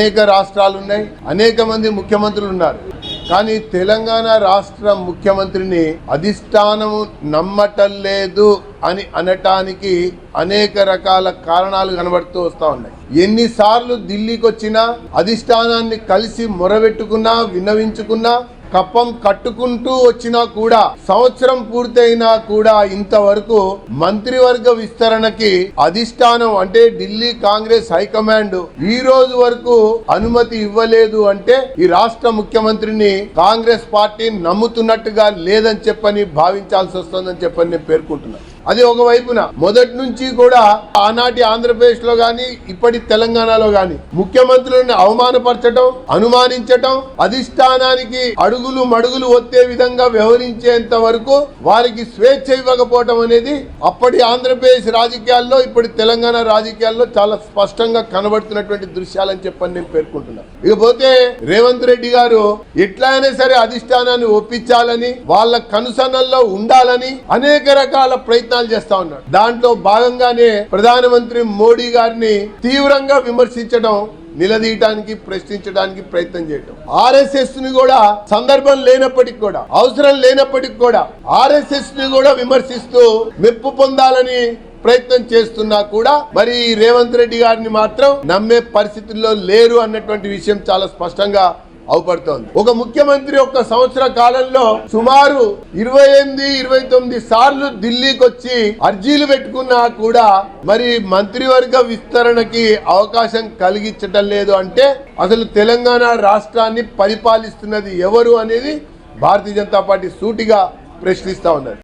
అనేక రాష్ట్రాలు ఉన్నాయి అనేక మంది ముఖ్యమంత్రులు ఉన్నారు. కానీ తెలంగాణ రాష్ట్ర ముఖ్యమంత్రిని అధిష్టానము నమ్మటం లేదు అని అనటానికి అనేక రకాల కారణాలు కనబడుతూ వస్తూ ఉన్నాయి. ఎన్నిసార్లు ఢిల్లీకి వచ్చినా అధిష్టానాన్ని కలిసి మొరబెట్టుకున్నా విన్నవించుకున్నా కప్పం కట్టుకుంటూ వచ్చినా కూడా సంవత్సరం పూర్తయినా కూడా ఇంతవరకు మంత్రివర్గ విస్తరణకి అధిష్టానం అంటే ఢిల్లీ కాంగ్రెస్ హైకమాండ్ ఈ రోజు వరకు అనుమతి ఇవ్వలేదు అంటే ఈ రాష్ట్ర ముఖ్యమంత్రిని కాంగ్రెస్ పార్టీ నమ్ముతున్నట్టుగా లేదని చెప్పని భావించాల్సి వస్తుందని చెప్పని నేను పేర్కొంటున్నాను అది ఒక వైపున. మొదటి నుంచి కూడా ఆనాటి ఆంధ్రప్రదేశ్లో గాని ఇప్పటి తెలంగాణలో గాని ముఖ్యమంత్రులను అవమానపరచటం అనుమానించటం అధిష్టానానికి అడుగులు మడుగులు ఒత్తే విధంగా వ్యవహరించేంత వరకు వారికి స్వేచ్ఛ ఇవ్వకపోవటం అనేది అప్పటి ఆంధ్రప్రదేశ్ రాజకీయాల్లో ఇప్పటి తెలంగాణ రాజకీయాల్లో చాలా స్పష్టంగా కనబడుతున్నటువంటి దృశ్యాలని చెప్పని నేను పేర్కొంటున్నాను ఇకపోతే రేవంత్ రెడ్డి గారు ఎట్లయినా సరే అధిష్టానాన్ని ఒప్పించాలని వాళ్ళ కనుసనల్లో ఉండాలని అనేక రకాల ప్రయత్నం ప్రయత్నాలు చేస్తా ఉన్నాడు. దాంట్లో భాగంగానే ప్రధానమంత్రి మోడీ గారిని తీవ్రంగా విమర్శించడం నిలదీయటానికి ప్రశ్నించడానికి ప్రయత్నం చేయటం. ఆర్ఎస్ఎస్ని కూడా సందర్భం లేనప్పటికి కూడా అవసరం లేనప్పటికి కూడా ఆర్ఎస్ఎస్ని కూడా విమర్శిస్తూ మెప్పు పొందాలని ప్రయత్నం చేస్తున్నా కూడా మరి రేవంత్ రెడ్డి గారిని మాత్రం నమ్మే పరిస్థితుల్లో లేరు అన్నటువంటి విషయం చాలా స్పష్టంగా అవుపడుతోంది. ఒక ముఖ్యమంత్రి ఒక సంవత్సర కాలంలో సుమారు ఇరవై ఎనిమిది ఇరవై తొమ్మిది సార్లు ఢిల్లీకి వచ్చి అర్జీలు పెట్టుకున్నా కూడా మరి మంత్రివర్గ విస్తరణకి అవకాశం కలిగించటం లేదు అంటే అసలు తెలంగాణ రాష్ట్రాన్ని పరిపాలిస్తున్నది ఎవరు అనేది భారతీయ జనతా పార్టీ సూటిగా ప్రశ్నిస్తా ఉన్నది.